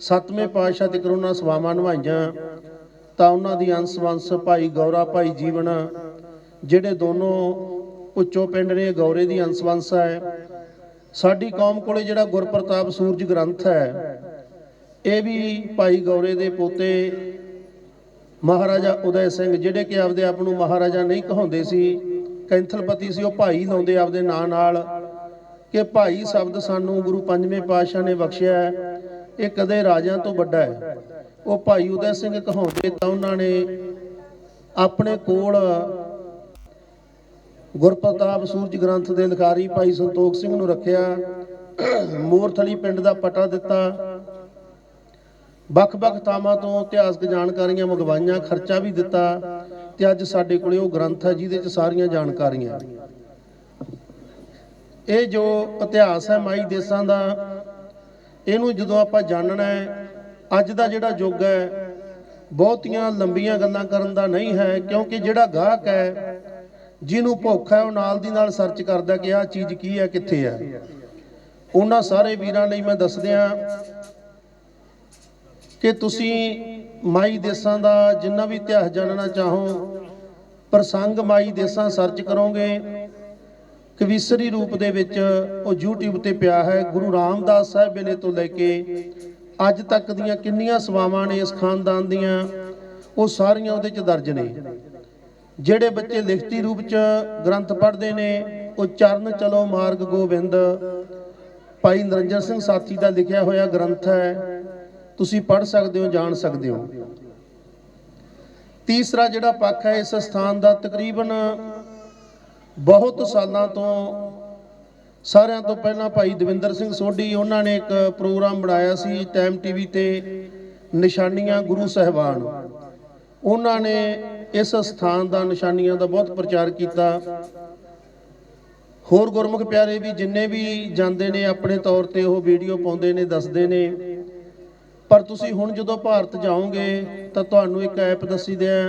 ਸਤਵੇਂ ਪਾਤਸ਼ਾਹ ਤੇ ਕਰੋਨਾ ਸਵਾਵਾਂ ਨਿਭਾਈਆਂ, ਤਾਂ ਉਹਨਾਂ ਦੀ ਅੰਸ ਵੰਸ ਭਾਈ ਗੌਰਾ ਭਾਈ ਜੀਵਨ, ਜਿਹੜੇ ਦੋਨੋਂ ਉੱਚੋ ਪਿੰਡ ਨੇ ਗੌਰੇ ਦੀ ਅੰਸ ਵੰਸ ਹੈ। ਸਾਡੀ ਕੌਮ ਕੋਲੇ ਜਿਹੜਾ ਗੁਰਪ੍ਰਤਾਪ ਸੂਰਜ ਗ੍ਰੰਥ ਹੈ, ਇਹ ਵੀ ਭਾਈ ਗੌਰੇ ਦੇ ਪੋਤੇ ਮਹਾਰਾਜਾ ਉਦੈ ਸਿੰਘ, ਜਿਹੜੇ ਕਿ ਆਪਦੇ ਆਪ ਨੂੰ ਮਹਾਰਾਜਾ ਨਹੀਂ ਕਹਾਉਂਦੇ ਸੀ, ਕੈਂਥਲਪਤੀ ਸੀ, ਉਹ ਭਾਈ ਲਾਉਂਦੇ ਆਪਦੇ ਨਾਂ ਨਾਲ, ਕਿ ਭਾਈ ਸ਼ਬਦ ਸਾਨੂੰ ਗੁਰੂ ਪੰਜਵੇਂ ਪਾਤਸ਼ਾਹ ਨੇ ਬਖਸ਼ਿਆ ਇਹ ਕਦੇ ਰਾਜਿਆਂ ਤੋਂ ਵੱਡਾ ਹੈ। ਉਹ ਭਾਈ ਉਦੈ ਸਿੰਘ ਕਹਾਉਂਦੇ ਤਾਂ ਉਹਨਾਂ ਨੇ ਆਪਣੇ ਕੋਲ ਗੁਰਪ੍ਰਤਾਪ ਸੂਰਜ ਗ੍ਰੰਥ ਦੇ ਲਿਖਾਰੀ ਭਾਈ ਸੰਤੋਖ ਸਿੰਘ ਨੂੰ ਰੱਖਿਆ, ਮੋਰਥਲੀ ਪਿੰਡ ਦਾ ਪਤਾ ਦਿੱਤਾ। ਵੱਖ-ਵੱਖ ਥਾਵਾਂ ਤੋਂ ਇਤਿਹਾਸਕ ਜਾਣਕਾਰੀਆਂ ਮੰਗਵਾਈਆਂ, ਖਰਚਾ ਵੀ ਦਿੱਤਾ ਤੇ ਅੱਜ ਸਾਡੇ ਕੋਲੇ ਉਹ ਗ੍ਰੰਥ ਹੈ ਜਿਹਦੇ 'ਚ ਸਾਰੀਆਂ ਜਾਣਕਾਰੀਆਂ। ਇਹ ਜੋ ਇਤਿਹਾਸ ਹੈ ਮਾਈ ਦੇਸਾਂ ਦਾ ਇਹਨੂੰ ਜਦੋਂ ਆਪਾਂ ਜਾਣਨਾ ਹੈ, ਅੱਜ ਦਾ ਜਿਹੜਾ ਯੁੱਗ ਹੈ, ਬਹੁਤੀਆਂ ਲੰਬੀਆਂ ਗੱਲਾਂ ਕਰਨ ਦਾ ਨਹੀਂ ਹੈ, ਕਿਉਂਕਿ ਜਿਹੜਾ ਗਾਹਕ ਹੈ, ਜਿਹਨੂੰ ਭੁੱਖ ਹੈ, ਉਹ ਨਾਲ ਦੀ ਨਾਲ ਸਰਚ ਕਰਦਾ ਕਿ ਆਹ ਚੀਜ਼ ਕੀ ਹੈ, ਕਿੱਥੇ ਹੈ। ਉਹਨਾਂ ਸਾਰੇ ਵੀਰਾਂ ਲਈ ਮੈਂ ਦੱਸਦਿਆਂ ਕਿ ਤੁਸੀਂ ਮਾਈ ਦੇਸਾਂ ਦਾ ਜਿੰਨਾ ਵੀ ਇਤਿਹਾਸ ਜਾਣਨਾ ਚਾਹੋ, ਪ੍ਰਸੰਗ ਮਾਈ ਦੇਸਾਂ ਸਰਚ ਕਰੋਗੇ ਕਵੀਸਰੀ ਰੂਪ ਦੇ ਵਿੱਚ ਉਹ YouTube ਤੇ ਪਿਆ ਹੈ। ਗੁਰੂ ਰਾਮਦਾਸ ਸਾਹਿਬ ਵੇਲੇ ਤੋਂ ਲੈ ਕੇ ਅੱਜ ਤੱਕ ਦੀਆਂ ਕਿੰਨੀਆਂ ਸਵਾਵਾਂ ਨੇ ਇਸ ਖਾਨਦਾਨ ਦੀਆਂ, ਉਹ ਸਾਰੀਆਂ ਉਹਦੇ 'ਚ ਦਰਜ ਨੇ। ਜਿਹੜੇ ਬੱਚੇ ਲਿਖਤੀ ਰੂਪ 'ਚ ਗ੍ਰੰਥ ਪੜ੍ਹਦੇ ਨੇ, ਉਹ ਚਰਨ ਚਲੋ ਮਾਰਗ ਗੋਬਿੰਦ। ਭਾਈ ਨਰਿੰਦਰ ਸਿੰਘ ਸਾਥੀ ਦਾ ਲਿਖਿਆ ਹੋਇਆ ਗ੍ਰੰਥ ਹੈ, ਤੁਸੀਂ ਪੜ੍ਹ ਸਕਦੇ ਹੋ, ਜਾਣ ਸਕਦੇ ਹੋ। ਤੀਸਰਾ ਜਿਹੜਾ ਪੱਖ ਹੈ, ਇਸ ਸਥਾਨ ਦਾ ਤਕਰੀਬਨ ਬਹੁਤ ਸਾਲਾਂ ਤੋਂ, ਸਾਰਿਆਂ ਤੋਂ ਪਹਿਲਾਂ ਭਾਈ ਦਵਿੰਦਰ ਸਿੰਘ ਸੋਢੀ, ਉਹਨਾਂ ਨੇ ਇੱਕ ਪ੍ਰੋਗਰਾਮ ਬਣਾਇਆ ਸੀ ਟਾਈਮ ਟੀਵੀ ਤੇ, ਨਿਸ਼ਾਨੀਆਂ ਗੁਰੂ ਸਾਹਿਬਾਨ। ਉਹਨਾਂ ਨੇ ਇਸ ਸਥਾਨ ਦਾ ਨਿਸ਼ਾਨੀਆਂ ਦਾ ਬਹੁਤ ਪ੍ਰਚਾਰ ਕੀਤਾ। ਹੋਰ ਗੁਰਮੁਖ ਪਿਆਰੇ ਵੀ ਜਿੰਨੇ ਵੀ ਜਾਂਦੇ ਨੇ, ਆਪਣੇ ਤੌਰ ਤੇ ਉਹ ਵੀਡੀਓ ਪਾਉਂਦੇ ਨੇ, ਦੱਸਦੇ ਨੇ। ਪਰ ਤੁਸੀਂ ਹੁਣ ਜਦੋਂ ਭਾਰਤ ਜਾਓਗੇ, ਤਾਂ ਤੁਹਾਨੂੰ ਇੱਕ ਐਪ ਦੱਸੀ ਦਿਆਂ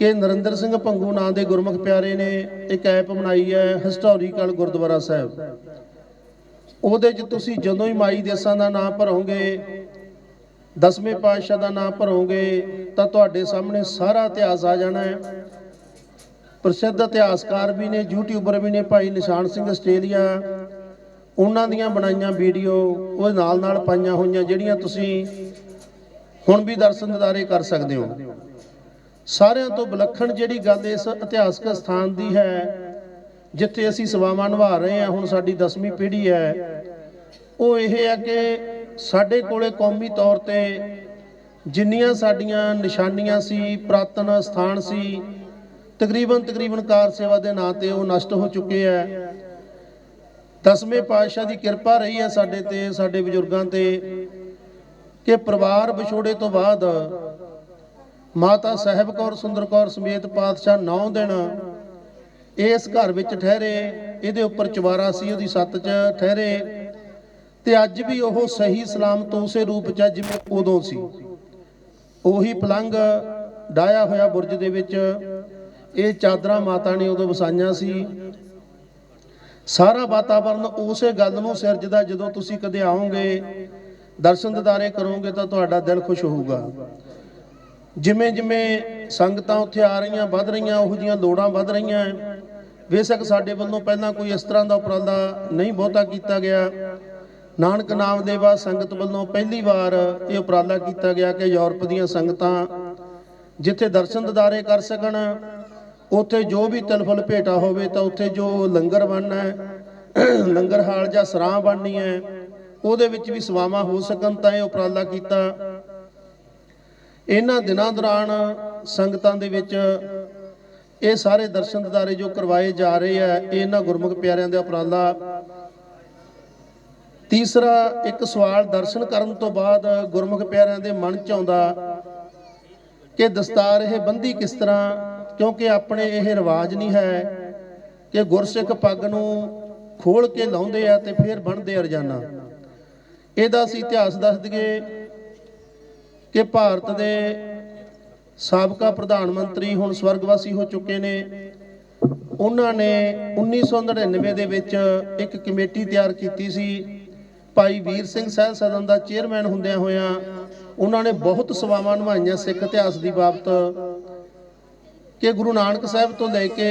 ਕਿ ਨਰਿੰਦਰ ਸਿੰਘ ਭੰਗੂ ਨਾਂ ਦੇ ਗੁਰਮੁਖ ਪਿਆਰੇ ਨੇ ਇੱਕ ਐਪ ਬਣਾਈ ਹੈ, ਹਿਸਟੋਰੀਕਲ ਗੁਰਦੁਆਰਾ ਸਾਹਿਬ। ਉਹਦੇ 'ਚ ਤੁਸੀਂ ਜਦੋਂ ਹੀ ਮਾਈ ਦੇਸਾਂ ਦਾ ਨਾਮ ਭਰੋਗੇ, ਦਸਵੇਂ ਪਾਤਸ਼ਾਹ ਦਾ ਨਾਮ ਭਰੋਗੇ, ਤਾਂ ਤੁਹਾਡੇ ਸਾਹਮਣੇ ਸਾਰਾ ਇਤਿਹਾਸ ਆ ਜਾਣਾ ਹੈ। ਪ੍ਰਸਿੱਧ ਇਤਿਹਾਸਕਾਰ ਵੀ ਨੇ, ਯੂਟਿਊਬਰ ਵੀ ਨੇ, ਭਾਈ ਨਿਸ਼ਾਨ ਸਿੰਘ ਆਸਟ੍ਰੇਲੀਆ। ਉਹਨਾਂ ਦੀਆਂ ਬਣਾਈਆਂ ਵੀਡੀਓ, ਉਹ ਨਾਲ ਨਾਲ ਪਾਈਆਂ ਹੋਈਆਂ, ਜਿਹੜੀਆਂ ਤੁਸੀਂ ਹੁਣ ਵੀ ਦਰਸ਼ਨ ਦਿਦਾਰੇ ਕਰ ਸਕਦੇ ਹੋ। ਸਾਰਿਆਂ ਤੋਂ ਵਿਲੱਖਣ ਜਿਹੜੀ ਗੱਲ ਇਸ ਇਤਿਹਾਸਕ ਸਥਾਨ ਦੀ ਹੈ, ਜਿੱਥੇ ਅਸੀਂ ਸੇਵਾਵਾਂ ਨਿਭਾ ਰਹੇ ਹਾਂ, ਹੁਣ ਸਾਡੀ 10ਵੀਂ ਪੀੜ੍ਹੀ ਹੈ, ਉਹ ਇਹ ਹੈ ਕਿ ਸਾਡੇ ਕੋਲੇ ਕੌਮੀ ਤੌਰ ਤੇ ਜਿੰਨੀਆਂ ਸਾਡੀਆਂ ਨਿਸ਼ਾਨੀਆਂ ਸੀ, ਪ੍ਰਾਤਨ ਸਥਾਨ ਸੀ, ਤਕਰੀਬਨ ਤਕਰੀਬਨ ਕਾਰ ਸੇਵਾ ਦੇ ਨਾਂ ਤੇ ਉਹ ਨਸ਼ਟ ਹੋ ਚੁੱਕੇ ਆ ਦਸਵੇਂ ਪਾਤਸ਼ਾਹ ਦੀ ਕਿਰਪਾ ਰਹੀ ਹੈ ਸਾਡੇ ਤੇ, ਸਾਡੇ ਬਜ਼ੁਰਗਾਂ ਤੇ, ਕਿ ਪਰਿਵਾਰ ਵਿਛੋੜੇ ਤੋਂ ਬਾਅਦ ਮਾਤਾ ਸਾਹਿਬ ਕੌਰ, ਸੁੰਦਰ ਕੌਰ ਸਮੇਤ ਪਾਤਸ਼ਾਹ 9 ਦਿਨ ਇਸ ਘਰ ਵਿੱਚ ਠਹਿਰੇ। ਇਹਦੇ ਉੱਪਰ ਚਵਾਰਾ ਸੀ, ਉਹਦੀ ਸੱਤ 'ਚ ਠਹਿਰੇ। ਤੇ ਅੱਜ ਵੀ ਉਹ ਸਹੀ ਸਲਾਮਤ ਉਸੇ ਰੂਪ 'ਚ ਜਿਵੇਂ ਉਦੋਂ ਸੀ। ਉਹੀ ਪਲੰਗ ਡਾਇਆ ਹੋਇਆ ਬੁਰਜ ਦੇ ਵਿੱਚ। ਇਹ ਚਾਦਰਾਂ ਮਾਤਾ ਨੇ ਉਦੋਂ ਵਸਾਈਆਂ ਸੀ। ਸਾਰਾ ਵਾਤਾਵਰਨ ਉਸੇ ਗੱਲ ਨੂੰ ਸਿਰਜਦਾ ਜਦੋਂ ਤੁਸੀਂ ਕਦੇ ਆਓਗੇ, ਦਰਸ਼ਨ ਦਿਦਾਰੇ ਕਰੋਗੇ ਤਾਂ ਤੁਹਾਡਾ ਦਿਲ ਖੁਸ਼ ਹੋਊਗਾ। ਜਿਵੇਂ ਜਿਵੇਂ ਸੰਗਤਾਂ ਉੱਥੇ ਆ ਰਹੀਆਂ, ਵੱਧ ਰਹੀਆਂ, ਉਹੋ ਜੀਆਂ ਲੋੜਾਂ ਵੱਧ ਰਹੀਆਂ ਬੇਸ਼ੱਕ ਸਾਡੇ ਵੱਲੋਂ ਪਹਿਲਾਂ ਕੋਈ ਇਸ ਤਰ੍ਹਾਂ ਦਾ ਉਪਰਾਲਾ ਨਹੀਂ ਬਹੁਤਾ ਕੀਤਾ ਗਿਆ। ਨਾਨਕ ਨਾਮ ਦੇਵਾ ਸੰਗਤ ਵੱਲੋਂ ਪਹਿਲੀ ਵਾਰ ਇਹ ਉਪਰਾਲਾ ਕੀਤਾ ਗਿਆ ਕਿ ਯੂਰਪ ਦੀਆਂ ਸੰਗਤਾਂ ਜਿੱਥੇ ਦਰਸ਼ਨ ਦਿਦਾਰੇ ਕਰ ਸਕਣ, ਉੱਥੇ ਜੋ ਵੀ ਤਿਲਫੁਲ ਭੇਟਾ ਹੋਵੇ ਤਾਂ ਉੱਥੇ ਜੋ ਲੰਗਰ ਬਣਨਾ ਹੈ ਲੰਗਰ ਹਾਲ ਜਾਂ ਸਰਾਂ ਬਣਨੀ ਹੈ ਉਹਦੇ ਵਿੱਚ ਵੀ ਸੇਵਾਵਾਂ ਹੋ ਸਕਣ ਤਾਂ ਇਹ ਉਪਰਾਲਾ ਕੀਤਾ। ਇਹਨਾਂ ਦਿਨਾਂ ਦੌਰਾਨ ਸੰਗਤਾਂ ਦੇ ਵਿੱਚ ਇਹ ਸਾਰੇ ਦਰਸ਼ਨ ਦਿਦਾਰੇ ਜੋ ਕਰਵਾਏ ਜਾ ਰਹੇ ਆ, ਇਹਨਾਂ ਗੁਰਮੁਖ ਪਿਆਰਿਆਂ ਦਾ ਉਪਰਾਲਾ। ਤੀਸਰਾ, ਇੱਕ ਸਵਾਲ ਦਰਸ਼ਨ ਕਰਨ ਤੋਂ ਬਾਅਦ ਗੁਰਮੁਖ ਪਿਆਰਿਆਂ ਦੇ ਮਨ ਚ ਆਉਂਦਾ ਕਿ ਦਸਤਾਰ ਇਹ ਬੰਦੀ ਕਿਸ ਤਰ੍ਹਾਂ, ਕਿਉਂਕਿ ਆਪਣੇ ਇਹ ਰਿਵਾਜ ਨਹੀਂ ਹੈ ਕਿ ਗੁਰਸਿੱਖ ਪੱਗ ਨੂੰ ਖੋਲ ਕੇ ਲਾਉਂਦੇ ਆ ਤੇ ਫਿਰ ਬਣਦੇ ਆ ਰਜਾਨਾ। ਇਹਦਾ ਅਸੀਂ ਇਤਿਹਾਸ ਦੱਸ ਦਈਏ। ਕਿ ਭਾਰਤ ਦੇ ਸਾਬਕਾ ਪ੍ਰਧਾਨ ਮੰਤਰੀ ਹੁਣ ਸਵਰਗਵਾਸੀ ਹੋ ਚੁੱਕੇ ਨੇ ਉਹਨਾਂ ਨੇ 1999 ਦੇ ਵਿੱਚ ਇੱਕ ਕਮੇਟੀ ਤਿਆਰ ਕੀਤੀ ਸੀ ਭਾਈ ਵੀਰ ਸਿੰਘ ਸਹਿਲ ਸਦਨ ਦਾ ਚੇਅਰਮੈਨ ਹੁੰਦਿਆਂ ਹੋਇਆਂ ਉਹਨਾਂ ਨੇ ਬਹੁਤ ਸੇਵਾਵਾਂ ਨਿਭਾਈਆਂ ਸਿੱਖ ਇਤਿਹਾਸ ਦੀ ਬਾਬਤ ਕਿ ਗੁਰੂ ਨਾਨਕ ਸਾਹਿਬ ਤੋਂ ਲੈ ਕੇ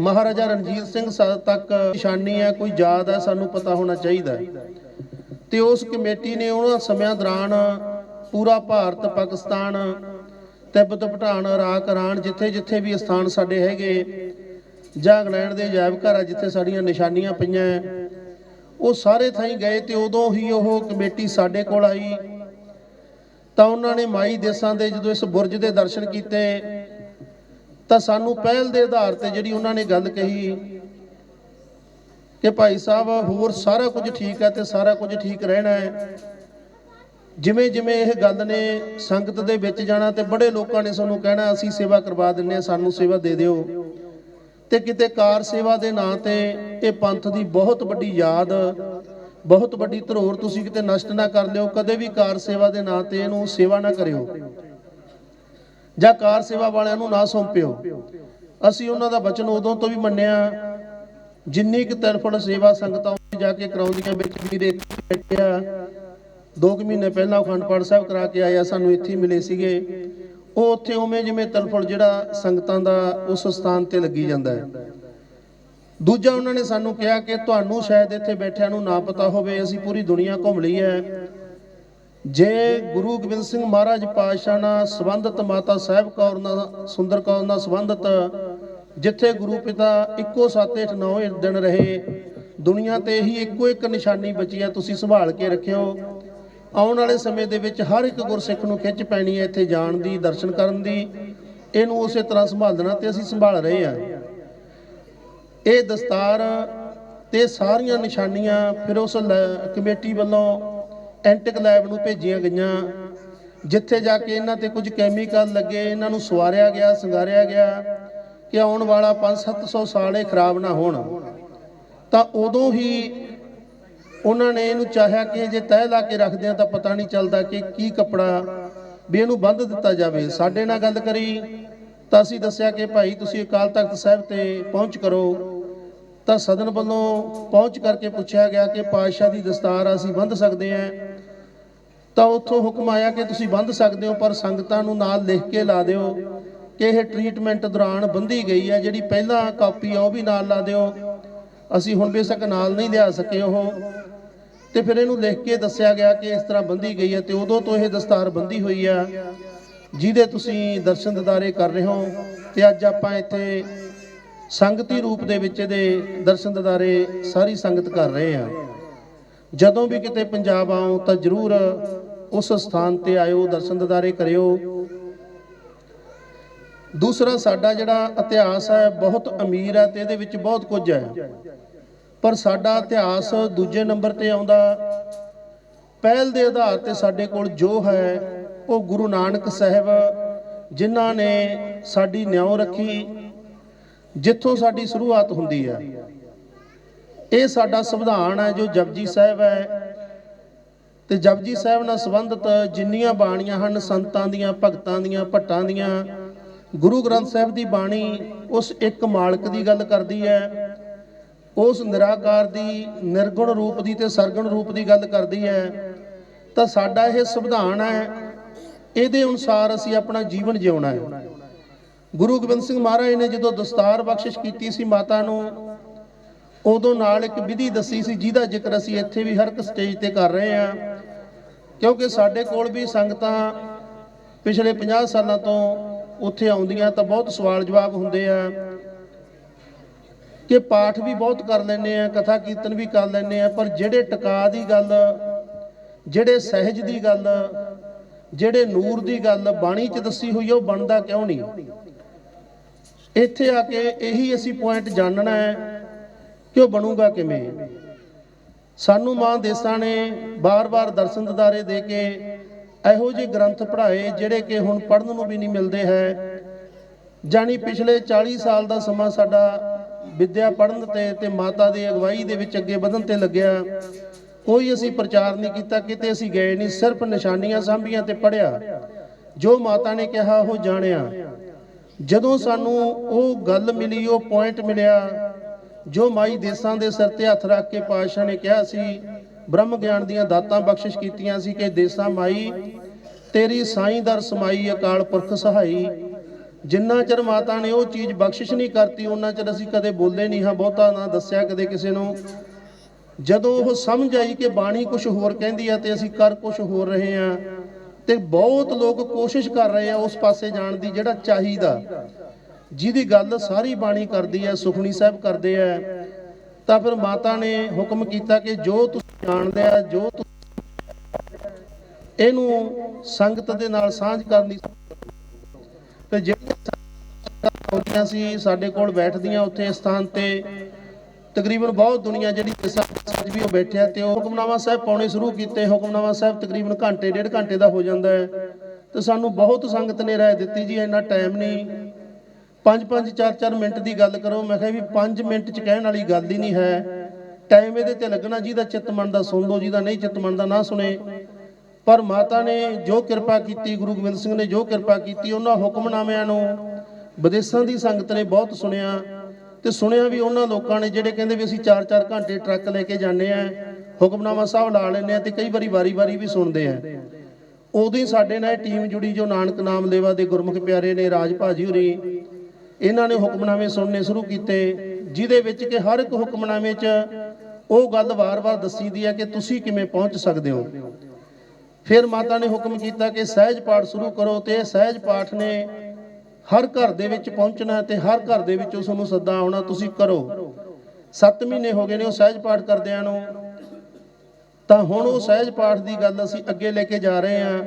ਮਹਾਰਾਜਾ ਰਣਜੀਤ ਸਿੰਘ ਸਾਹਿਬ ਤੱਕ ਨਿਸ਼ਾਨੀ ਹੈ, ਕੋਈ ਯਾਦ ਹੈ ਸਾਨੂੰ ਪਤਾ ਹੋਣਾ ਚਾਹੀਦਾ ਹੈ। ਤੇ ਉਸ ਕਮੇਟੀ ਨੇ ਉਹਨਾਂ ਸਮਿਆਂ ਦੌਰਾਨ ਪੂਰਾ ਭਾਰਤ, ਪਾਕਿਸਤਾਨ, ਤਿੱਬਤ, ਭੂਟਾਨ, ਇਰਾਕ, ਇਰਾਨ, ਜਿੱਥੇ ਜਿੱਥੇ ਵੀ ਸਥਾਨ ਸਾਡੇ ਹੈਗੇ, ਜਾਂ ਇੰਗਲੈਂਡ ਦੇ ਅਜਾਇਬ ਘਰ ਆ ਜਿੱਥੇ ਸਾਡੀਆਂ ਨਿਸ਼ਾਨੀਆਂ ਪਈਆਂ ਉਹ ਸਾਰੇ ਥਾਈਂ ਗਏ ਤੇ ਉਦੋਂ ਹੀ ਉਹ ਕਮੇਟੀ ਸਾਡੇ ਕੋਲ ਆਈ। ਤਾਂ ਉਹਨਾਂ ਨੇ ਮਾਈ ਦੇਸਾਂ ਦੇ ਜਦੋਂ ਇਸ ਬੁਰਜ ਦੇ ਦਰਸ਼ਨ ਕੀਤੇ, ਤਾਂ ਸਾਨੂੰ ਪਹਿਲ ਦੇ ਆਧਾਰ ਤੇ ਜਿਹੜੀ ਉਹਨਾਂ ਨੇ ਗੱਲ ਕਹੀ ਕਿ ਭਾਈ ਸਾਹਿਬ, ਹੋਰ ਸਾਰਾ ਕੁਝ ਠੀਕ ਹੈ ਤੇ ਸਾਰਾ ਕੁਝ ਠੀਕ ਰਹਿਣਾ ਹੈ ਜਿਵੇਂ ਜਿਵੇਂ ਇਹ ਗੱਲ ਨੇ ਸੰਗਤ ਦੇ ਵਿੱਚ ਜਾਣਾ ਤੇ ਬੜੇ ਲੋਕਾਂ ਨੇ ਸਾਨੂੰ ਕਹਿਣਾ, ਅਸੀਂ ਸੇਵਾ ਕਰਵਾ ਦਿੰਨੇ ਆ, ਸਾਨੂੰ ਸੇਵਾ ਦੇ ਦਿਓ। ਤੇ ਕਿਤੇ ਕਾਰ ਸੇਵਾ ਦੇ ਨਾਂ ਤੇ ਇਹ ਪੰਥ ਦੀ ਬਹੁਤ ਵੱਡੀ ਯਾਦ, ਬਹੁਤ ਵੱਡੀ ਧਰੋਰ ਤੁਸੀਂ ਕਿਤੇ ਨਸ਼ਟ ਨਾ ਕਰ ਲਿਓ, ਕਦੇ ਵੀ ਕਾਰ ਸੇਵਾ ਦੇ ਨਾਂ ਤੇ ਇਹਨੂੰ ਸੇਵਾ ਨਾ ਕਰਿਓ। ਜਾਂ ਕਾਰ ਸੇਵਾ ਵਾਲਿਆਂ ਨੂੰ ਨਾ ਸੌਂਪਿਓ। ਅਸੀਂ ਉਹਨਾਂ ਦਾ ਬਚਨ ਉਦੋਂ ਤੋਂ ਵੀ ਮੰਨਿਆ, ਜਿੰਨੀ ਕੁ ਤਰਫੜ ਸੇਵਾ ਸੰਗਤਾਂ ਜਾ ਕੇ ਕਰਾਉਂਦੀਆਂ ਵਿੱਚ ਵੀਰ ਇੱਥੇ ਬੈਠਿਆ ਦੋ ਕੁ ਮਹੀਨੇ ਪਹਿਲਾਂ ਅਖੰਡ ਪਾਠ ਸਾਹਿਬ ਕਰਾ ਕੇ ਆਇਆ ਸਾਨੂੰ ਇੱਥੇ ਮਿਲੇ ਸੀਗੇ। ਉਹ ਉੱਥੇ ਉਵੇਂ ਜਿਵੇਂ ਤਰਫੜ ਜਿਹੜਾ ਸੰਗਤਾਂ ਦਾ ਉਸ ਸਥਾਨ ਤੇ ਲੱਗੀ ਜਾਂਦਾ ਹੈ। ਦੂਜਾ ਉਹਨਾਂ ਨੇ ਸਾਨੂੰ ਕਿਹਾ ਕਿ ਤੁਹਾਨੂੰ ਸ਼ਾਇਦ ਇੱਥੇ ਬੈਠਿਆਂ ਨੂੰ ਨਾ ਪਤਾ ਹੋਵੇ, ਅਸੀਂ ਪੂਰੀ ਦੁਨੀਆ ਘੁੰਮ ਲਈ ਹੈ। ਜੇ ਗੁਰੂ ਗੋਬਿੰਦ ਸਿੰਘ ਮਹਾਰਾਜ ਪਾਤਸ਼ਾਹ ਨਾਲ ਸੰਬੰਧਿਤ ਮਾਤਾ ਸਾਹਿਬ ਕੌਰ ਨਾਲ, ਸੁੰਦਰ ਕੌਰ ਨਾਲ ਸੰਬੰਧਿਤ, ਜਿੱਥੇ ਗੁਰੂ ਪਿਤਾ ਇੱਕੋ ਸਾਤੇ 8 9 ਦਿਨ ਰਹੇ, ਦੁਨੀਆ ਤੇ ਹੀ ਇੱਕੋ ਇੱਕ ਨਿਸ਼ਾਨੀ ਬਚੀ ਹੈ, ਤੁਸੀਂ ਸੰਭਾਲ ਕੇ ਰੱਖਿਓ। ਆਉਣ ਵਾਲੇ ਸਮੇਂ ਦੇ ਵਿੱਚ ਹਰ ਇੱਕ ਗੁਰਸਿੱਖ ਨੂੰ ਖਿੱਚ ਪੈਣੀ ਹੈ ਇੱਥੇ ਜਾਣ ਦੀ, ਦਰਸ਼ਨ ਕਰਨ ਦੀ। ਇਹਨੂੰ ਉਸੇ ਤਰ੍ਹਾਂ ਸੰਭਾਲਣਾ ਤੇ ਅਸੀਂ ਸੰਭਾਲ ਰਹੇ ਹਾਂ। ਇਹ ਦਸਤਾਰ ਤੇ ਸਾਰੀਆਂ ਨਿਸ਼ਾਨੀਆਂ ਫਿਰ ਉਸ ਲੈ- ਕਮੇਟੀ ਵੱਲੋਂ ਐਂਟਿਕ ਲੈਬ ਨੂੰ ਭੇਜੀਆਂ ਗਈਆਂ। ਜਿੱਥੇ ਜਾ ਕੇ ਇਹਨਾਂ ਤੇ ਕੁਝ ਕੈਮੀਕਲ ਲੱਗੇ, ਇਹਨਾਂ ਨੂੰ ਸਵਾਰਿਆ ਗਿਆ, ਸੰਗਾਰਿਆ ਗਿਆ ਕਿ ਆਉਣ ਵਾਲਾ 5-700 ਸਾਲ ਇਹ ਖਰਾਬ ਨਾ ਹੋਣ। ਤਾਂ ਉਦੋਂ ਹੀ ਉਹਨਾਂ ਨੇ ਇਹਨੂੰ ਚਾਹਿਆ ਕਿ ਜੇ ਤਹਿ ਲਾ ਕੇ ਰੱਖਦੇ ਆ ਤਾਂ ਪਤਾ ਨਹੀਂ ਚੱਲਦਾ ਕਿ ਕੀ ਕੱਪੜਾ ਵੀ ਇਹਨੂੰ ਬੰਦ ਦਿੱਤਾ ਜਾਵੇ। ਸਾਡੇ ਨਾਲ ਗੱਲ ਕਰੀ ਤਾਂ ਅਸੀਂ ਦੱਸਿਆ ਕਿ ਭਾਈ ਤੁਸੀਂ ਅਕਾਲ ਤਖਤ ਸਾਹਿਬ ਤੇ ਪਹੁੰਚ ਕਰੋ। ਤਾਂ ਸਦਨ ਵੱਲੋਂ ਪਹੁੰਚ ਕਰਕੇ ਪੁੱਛਿਆ ਗਿਆ ਕਿ ਪਾਤਸ਼ਾਹ ਦੀ ਦਸਤਾਰ ਅਸੀਂ ਬੰਦ ਸਕਦੇ ਹਾਂ ਤਾਂ ਉੱਥੋਂ ਹੁਕਮ ਆਇਆ ਕਿ ਤੁਸੀਂ ਬੰਦ ਸਕਦੇ ਹੋ, ਪਰ ਸੰਗਤਾਂ ਨੂੰ ਨਾਲ ਲਿਖ ਕੇ ਲਾ ਦਿਓ ਕਿ ਇਹ ਟ੍ਰੀਟਮੈਂਟ ਦੌਰਾਨ ਬੰਦੀ ਗਈ ਹੈ ਜਿਹੜੀ ਪਹਿਲਾਂ ਕਾਪੀ ਆ ਉਹ ਵੀ ਨਾਲ ਲਾ ਦਿਓ। ਅਸੀਂ ਹੁਣ ਬੇਸ਼ੱਕ ਨਾਲ ਨਹੀਂ ਲਿਆ ਸਕੇ ਉਹ। ਤੇ ਫਿਰ ਇਹਨੂੰ ਲਿਖ ਕੇ ਦੱਸਿਆ ਗਿਆ ਕਿ ਇਸ ਤਰ੍ਹਾਂ ਬੰਦੀ ਗਈ ਹੈ ਤੇ ਉਦੋਂ ਤੋਂ ਇਹ ਦਸਤਾਰ ਬੰਦੀ ਹੋਈ ਆ ਜਿਹਦੇ ਤੁਸੀਂ ਦਰਸ਼ਨ ਦਿਦਾਰੇ ਕਰ ਰਹੇ ਹੋ ਤੇ ਅੱਜ ਆਪਾਂ ਇੱਥੇ ਸੰਗਤੀ ਰੂਪ ਦੇ ਵਿੱਚ ਇਹਦੇ ਦਰਸ਼ਨ ਦਿਦਾਰੇ ਸਾਰੀ ਸੰਗਤ ਕਰ ਰਹੇ ਆ ਜਦੋਂ ਵੀ ਕਿਤੇ ਪੰਜਾਬ ਆਓ ਤਾਂ ਜਰੂਰ ਉਸ ਸਥਾਨ ਤੇ ਆਇਓ, ਦਰਸ਼ਨ ਦਿਦਾਰੇ ਕਰਿਓ। ਦੂਸਰਾ ਸਾਡਾ ਜਿਹੜਾ ਇਤਿਹਾਸ ਹੈ, ਬਹੁਤ ਅਮੀਰ ਹੈ ਤੇ ਇਹਦੇ ਵਿੱਚ ਬਹੁਤ ਕੁਝ ਹੈ। ਪਰ ਸਾਡਾ ਇਤਿਹਾਸ ਦੂਜੇ ਨੰਬਰ ਤੇ ਆਉਂਦਾ। ਪਹਿਲ ਦੇ ਆਧਾਰ ਤੇ ਸਾਡੇ ਕੋਲ ਜੋ ਹੈ, ਉਹ ਗੁਰੂ ਨਾਨਕ ਸਾਹਿਬ, ਜਿਨ੍ਹਾਂ ਨੇ ਸਾਡੀ ਨਿਉ ਰੱਖੀ, ਜਿੱਥੋਂ ਸਾਡੀ ਸ਼ੁਰੂਆਤ ਹੁੰਦੀ ਹੈ। ਇਹ ਸਾਡਾ ਸੰਵਿਧਾਨ ਹੈ ਜੋ ਜਪਜੀ ਸਾਹਿਬ ਹੈ। ਤੇ ਜਪਜੀ ਸਾਹਿਬ ਨਾਲ ਸੰਬੰਧਿਤ ਜਿੰਨੀਆਂ ਬਾਣੀਆਂ ਹਨ, ਸੰਤਾਂ ਦੀਆਂ, ਭਗਤਾਂ ਦੀਆਂ, ਭੱਟਾਂ ਦੀਆਂ, ਗੁਰੂ ਗ੍ਰੰਥ ਸਾਹਿਬ ਦੀ ਬਾਣੀ ਉਸ ਇੱਕ ਮਾਲਕ ਦੀ ਗੱਲ ਕਰਦੀ ਹੈ। ਉਸ ਨਿਰਾਕਾਰ ਦੀ, ਨਿਰਗੁਣ ਰੂਪ ਦੀ ਤੇ ਸਰਗੁਣ ਰੂਪ ਦੀ ਗੱਲ ਕਰਦੀ ਹੈ, ਤਾਂ ਸਾਡਾ ਇਹ ਸੰਵਿਧਾਨ ਹੈ, ਇਹਦੇ ਅਨੁਸਾਰ ਅਸੀਂ ਆਪਣਾ ਜੀਵਨ ਜਿਉਣਾ ਹੈ। ਗੁਰੂ ਗੋਬਿੰਦ ਸਿੰਘ ਮਹਾਰਾਜ ਨੇ ਜਦੋਂ ਦਸਤਾਰ ਬਖਸ਼ਿਸ਼ ਕੀਤੀ ਸੀ ਮਾਤਾ ਨੂੰ, ਉਦੋਂ ਨਾਲ ਇੱਕ ਵਿਧੀ ਦੱਸੀ ਸੀ, ਜਿਹਦਾ ਜ਼ਿਕਰ ਅਸੀਂ ਇੱਥੇ ਵੀ ਹਰ ਇੱਕ ਸਟੇਜ ਤੇ ਕਰ ਰਹੇ ਹਾਂ, ਕਿਉਂਕਿ ਸਾਡੇ ਕੋਲ ਵੀ ਸੰਗਤਾਂ ਪਿਛਲੇ 50 ਸਾਲਾਂ ਤੋਂ ਉੱਥੇ ਆਉਂਦੀਆਂ ਤਾਂ ਬਹੁਤ ਸਵਾਲ ਜਵਾਬ ਹੁੰਦੇ ਆ। ਕਿ ਪਾਠ ਵੀ ਬਹੁਤ ਕਰ ਲੈਂਦੇ ਆ, ਕਥਾ ਕੀਰਤਨ ਵੀ ਕਰ ਲੈਂਦੇ ਆ, ਪਰ ਜਿਹੜੇ ਟਿਕਾ ਦੀ ਗੱਲ, ਜਿਹੜੇ ਸਹਿਜ ਦੀ ਗੱਲ, ਜਿਹੜੇ ਨੂਰ ਦੀ ਗੱਲ ਬਾਣੀ 'ਚ ਦੱਸੀ ਹੋਈ ਆ, ਉਹ ਬਣਦਾ ਕਿਉਂ ਨਹੀਂ? ਇੱਥੇ ਆ ਕੇ ਇਹੀ ਅਸੀਂ ਪੁਆਇੰਟ ਜਾਣਨਾ ਹੈ ਕਿ ਉਹ ਬਣੂਗਾ ਕਿਵੇਂ। ਸਾਨੂੰ ਮਾਂ ਦੇਸਾਂ ਨੇ ਬਾਰ-ਬਾਰ ਦਰਸ਼ਨ ਦਿਦਾਰੇ ਦੇ ਕੇ ਇਹੋ ਜਿਹੇ ਗ੍ਰੰਥ ਪੜ੍ਹਾਏ, ਜਿਹੜੇ ਕਿ ਹੁਣ ਪੜ੍ਹਨ ਨੂੰ ਵੀ ਨਹੀਂ ਮਿਲਦੇ ਹੈ। ਜਾਨੀ ਪਿਛਲੇ 40 ਸਾਲ ਦਾ ਸਮਾਂ ਸਾਡਾ ਵਿੱਦਿਆ ਪੜ੍ਹਨ ਤੇ ਤੇ ਮਾਤਾ ਦੀ ਅਗਵਾਈ ਦੇ ਵਿੱਚ ਅੱਗੇ ਵਧਣ ਤੇ ਲੱਗਿਆ। ਕੋਈ ਅਸੀਂ ਪ੍ਰਚਾਰ ਨਹੀਂ ਕੀਤਾ, ਕਿਤੇ ਅਸੀਂ ਗਏ ਨਹੀਂ, ਸਿਰਫ ਨਿਸ਼ਾਨੀਆਂ ਸਾਂਭੀਆਂ ਤੇ ਪੜਿਆ ਜੋ ਮਾਤਾ ਨੇ ਕਿਹਾ, ਉਹ ਜਾਣਿਆ। ਜਦੋਂ ਸਾਨੂੰ ਉਹ ਗੱਲ ਮਿਲੀ, ਉਹ ਪੁਆਇੰਟ ਮਿਲਿਆ। ਜੋ ਮਾਈ ਦੇਸਾਂ ਦੇ ਸਿਰ ਤੇ ਹੱਥ ਰੱਖ ਕੇ ਪਾਤਸ਼ਾਹ ਨੇ ਕਿਹਾ ਸੀ, ਬ੍ਰਹਮ ਗਿਆਨ ਦੀਆਂ ਦਾਤਾਂ ਬਖਸ਼ਿਸ਼ ਕੀਤੀਆਂ ਸੀ ਕਿ ਦੇਸਾਂ ਮਾਈ, ਤੇਰੀ ਸਾਈਂ ਦਰ ਸਮਾਈ ਅਕਾਲ ਪੁਰਖ ਸਹਾਈ। ਜਿੰਨਾ ਚਿਰ ਮਾਤਾ ਨੇ ਉਹ ਚੀਜ਼ ਬਖਸ਼ਿਸ਼ ਨਹੀਂ ਕਰਤੀ, ਉਹਨਾਂ ਚਿਰ ਅਸੀਂ ਕਦੇ ਬੋਲੇ ਨਹੀਂ ਹਾਂ। ਬਹੁਤਾ ਨਾ ਦੱਸਿਆ ਕਦੇ ਕਿਸੇ ਨੂੰ। ਜਦੋਂ ਉਹ ਸਮਝ ਆਈ ਕਿ ਬਾਣੀ ਕੁਝ ਹੋਰ ਕਹਿੰਦੀ ਆ ਤੇ ਅਸੀਂ ਕਰ ਕੁਝ ਹੋਰ ਰਹੇ ਆ ਤੇ ਬਹੁਤ ਲੋਕ ਕੋਸ਼ਿਸ਼ ਕਰ ਰਹੇ ਆ ਉਸ ਪਾਸੇ ਜਾਣ ਦੀ ਜਿਹੜਾ ਚਾਹੀਦਾ। ਜਿਹਦੀ ਗੱਲ ਸਾਰੀ ਬਾਣੀ ਕਰਦੀ ਹੈ ਸੁਖਣੀ ਸਾਹਿਬ ਕਰਦੇ ਆ, ਤਾਂ ਫਿਰ ਮਾਤਾ ਨੇ ਹੁਕਮ ਕੀਤਾ ਕਿ ਜੋ ਤੁਸੀਂ ਜਾਣਦੇ ਆ, ਜੋ ਤੁਸੀਂ ਇਹਨੂੰ ਸੰਗਤ ਦੇ ਨਾਲ ਸਾਂਝ ਕਰਨੀ ਤੇ ਜਿਹੜੀਆਂ ਆਉਂਦੀਆਂ ਸੀ ਸਾਡੇ ਕੋਲ ਬੈਠਦੀਆਂ ਉੱਥੇ ਸਥਾਨ ਤੇ, ਤਕਰੀਬਨ ਬਹੁਤ ਦੁਨੀਆ ਜਿਹੜੀ ਅੱਜ ਵੀ ਉਹ ਬੈਠਿਆ ਤੇ ਉਹ ਹੁਕਮਨਾਮਾ ਸਾਹਿਬ ਪਾਉਣੇ ਸ਼ੁਰੂ ਕੀਤੇ, ਹੁਕਮਨਾਮਾ ਸਾਹਿਬ ਤਕਰੀਬਨ ਘੰਟੇ, ਡੇਢ ਘੰਟੇ ਦਾ ਹੋ ਜਾਂਦਾ ਹੈ। ਤੇ ਸਾਨੂੰ ਬਹੁਤ ਸੰਗਤ ਨੇ ਰਾਏ ਦਿੱਤੀ ਜੀ, ਇੰਨਾ ਟਾਈਮ ਨਹੀਂ। 5-5 4-4 ਮਿੰਟ ਦੀ ਗੱਲ ਕਰੋ, ਮੈਂ ਕਿਹਾ ਵੀ 5 ਮਿੰਟ ਚ ਕਹਿਣ ਵਾਲੀ ਗੱਲ ਹੀ ਨਹੀਂ ਹੈ। ਟਾਈਮ ਇਹਦੇ ਤੇ ਲੱਗਣਾ, ਜਿਹਦਾ ਚਿੱਤ ਮੰਨਦਾ ਸੁਣ ਲਓ, ਜਿਹਦਾ ਨਹੀਂ ਚਿੱਤ ਮੰਨਦਾ ਨਾ ਸੁਣੇ। ਪਰ ਮਾਤਾ ਨੇ ਜੋ ਕਿਰਪਾ ਕੀਤੀ, ਗੁਰੂ ਗੋਬਿੰਦ ਸਿੰਘ ਨੇ ਜੋ ਕਿਰਪਾ ਕੀਤੀ, ਉਹਨਾਂ ਹੁਕਮਨਾਮਿਆਂ ਨੂੰ, ਵਿਦੇਸ਼ਾਂ ਦੀ ਸੰਗਤ ਨੇ ਬਹੁਤ ਸੁਣਿਆ ਤੇ ਸੁਣਿਆ ਵੀ ਉਹਨਾਂ ਲੋਕਾਂ ਨੇ ਜਿਹੜੇ ਕਹਿੰਦੇ ਵੀ ਅਸੀਂ 4-4 ਘੰਟੇ ਟਰੱਕ ਲੈ ਕੇ ਜਾਂਦੇ ਆ, ਹੁਕਮਨਾਮਾ ਸਾਹਿਬ ਲਾ ਲੈਂਦੇ ਆ ਤੇ ਕਈ ਵਾਰੀ ਵਾਰੀ-ਵਾਰੀ ਵੀ ਸੁਣਦੇ ਆ। ਉਦੋਂ ਹੀ ਸਾਡੇ ਨਾਲ ਟੀਮ ਜੁੜੀ, ਜੋ ਨਾਨਕ ਨਾਮ ਲੇਵਾ ਦੇ ਗੁਰਮੁਖ ਪਿਆਰੇ ਨੇ ਰਾਜ ਭਾਜੀ ਹੋਰੀ, ਇਹਨਾਂ ਨੇ ਹੁਕਮਨਾਮੇ ਸੁਣਨੇ ਸ਼ੁਰੂ ਕੀਤੇ, ਜਿਹਦੇ ਵਿੱਚ ਕਿ ਹਰ ਇੱਕ ਹੁਕਮਨਾਮੇ 'ਚ ਉਹ ਗੱਲ ਵਾਰ-ਵਾਰ ਦੱਸੀ ਦੀ ਹੈ ਕਿ ਤੁਸੀਂ ਕਿਵੇਂ ਪਹੁੰਚ ਸਕਦੇ ਹੋ। ਫਿਰ ਮਾਤਾ ਨੇ ਹੁਕਮ ਕੀਤਾ ਕਿ ਸਹਿਜ ਪਾਠ ਸ਼ੁਰੂ ਕਰੋ ਤੇ ਸਹਿਜ ਪਾਠ ਨੇ ਹਰ ਘਰ ਦੇ ਵਿੱਚ ਪਹੁੰਚਣਾ ਤੇ ਹਰ ਘਰ ਦੇ ਵਿੱਚ ਉਸ ਨੂੰ ਸੱਦਾ ਆਉਣਾ, ਤੁਸੀਂ ਕਰੋ। 7 ਮਹੀਨੇ ਹੋ ਗਏ ਨੇ ਉਹ ਸਹਿਜ ਪਾਠ ਕਰਦਿਆਂ ਨੂੰ। ਤਾਂ ਹੁਣ ਉਹ ਸਹਿਜ ਪਾਠ ਦੀ ਗੱਲ ਅਸੀਂ ਅੱਗੇ ਲੈ ਕੇ ਜਾ ਰਹੇ ਹਾਂ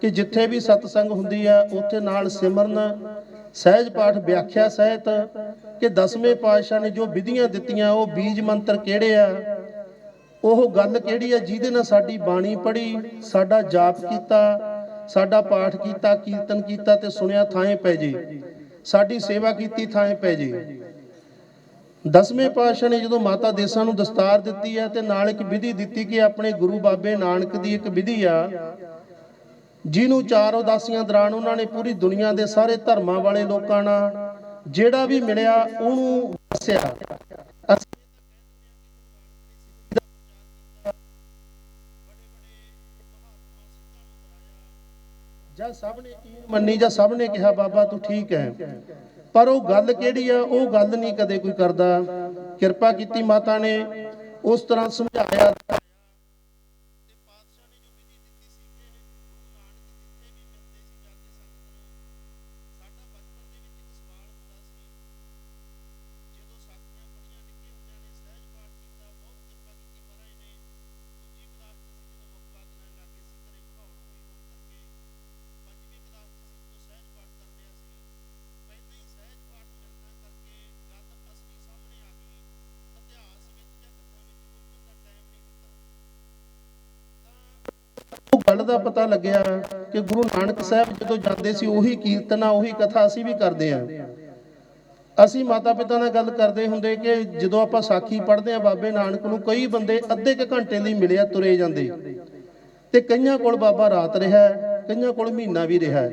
ਕਿ ਜਿੱਥੇ ਵੀ ਸਤਸੰਗ ਹੁੰਦੀ ਆ, ਉੱਥੇ ਨਾਲ ਸਿਮਰਨ, ਸਹਿਜ ਪਾਠ ਵਿਆਖਿਆ ਸਹਿਤ ਕਿ ਦਸਵੇਂ ਪਾਤਸ਼ਾਹ ਨੇ ਜੋ ਵਿਧੀਆਂ ਦਿੱਤੀਆਂ, ਉਹ ਬੀਜ ਮੰਤਰ ਕਿਹੜੇ ਆ? ਉਹ ਗੱਲ ਕਿਹੜੀ ਹੈ ਜਿਹਦੇ ਨਾਲ ਸਾਡੀ ਬਾਣੀ ਪੜ੍ਹੀ, ਸਾਡਾ ਜਾਪ ਕੀਤਾ, ਸਾਡਾ ਪਾਠ ਕੀਤਾ, ਕੀਰਤਨ ਕੀਤਾ ਤੇ ਸੁਣਿਆ ਥਾਂ ਪੈ ਜੇ। ਸਾਡੀ ਸੇਵਾ ਕੀਤੀ ਥਾਂ ਪੈ ਜੇ। ਦਸਵੇਂ ਪਾਤਸ਼ਾਹ ਨੇ ਜਦੋਂ ਮਾਤਾ ਦੇਸਾਂ ਨੂੰ ਦਸਤਾਰ ਦਿੱਤੀ ਹੈ ਤੇ ਨਾਲ ਇੱਕ ਵਿਧੀ ਦਿੱਤੀ ਕਿ ਆਪਣੇ ਗੁਰੂ ਬਾਬੇ ਨਾਨਕ ਦੀ ਇੱਕ ਵਿਧੀ ਆ, ਜਿਹਨੂੰ ਚਾਰ ਉਦਾਸੀਆਂ ਦੌਰਾਨ ਉਹਨਾਂ ਨੇ ਪੂਰੀ ਦੁਨੀਆ ਦੇ ਸਾਰੇ ਧਰਮਾਂ ਵਾਲੇ ਲੋਕਾਂ ਨਾਲ ਜਿਹੜਾ ਵੀ ਮਿਲਿਆ ਉਹਨੂੰ ਦੱਸਿਆ ਜਾਂ ਸਭ ਨੇ ਯਕੀਨ ਮੰਨੀ ਜਾਂ ਸਭ ਨੇ ਕਿਹਾ, ਬਾਬਾ ਤੂੰ ਠੀਕ ਹੈ। ਪਰ ਉਹ ਗੱਲ ਕਿਹੜੀ ਆ? ਉਹ ਗੱਲ ਨਹੀਂ ਕਦੇ ਕੋਈ ਕਰਦਾ। ਕਿਰਪਾ ਕੀਤੀ ਮਾਤਾ ਨੇ ਉਸ ਤਰ੍ਹਾਂ ਸਮਝਾਇਆ ਉਹ ਗੱਲ ਦਾ ਪਤਾ ਲੱਗਿਆ ਕਿ ਗੁਰੂ ਨਾਨਕ ਸਾਹਿਬ ਜਦੋਂ ਜਾਂਦੇ ਸੀ, ਉਹੀ ਕੀਰਤਨ, ਉਹੀ ਕਥਾ ਅਸੀਂ ਵੀ ਕਰਦੇ ਆ ਅਸੀਂ ਮਾਤਾ ਪਿਤਾ ਨਾਲ ਗੱਲ ਕਰਦੇ ਹੁੰਦੇ ਕਿ ਜਦੋਂ ਆਪਾਂ ਸਾਖੀ ਪੜ੍ਹਦੇ ਆ ਬਾਬੇ ਨਾਨਕ ਨੂੰ ਕਈ ਬੰਦੇ ਅੱਧੇ ਕੁ ਘੰਟੇ ਲਈ ਮਿਲਿਆ, ਤੁਰੇ ਜਾਂਦੇ। ਤੇ ਕਈਆਂ ਕੋਲ ਬਾਬਾ ਰਾਤ ਰਿਹਾ ਕਈਆਂ ਕੋਲ ਮਹੀਨਾ ਵੀ ਰਿਹਾ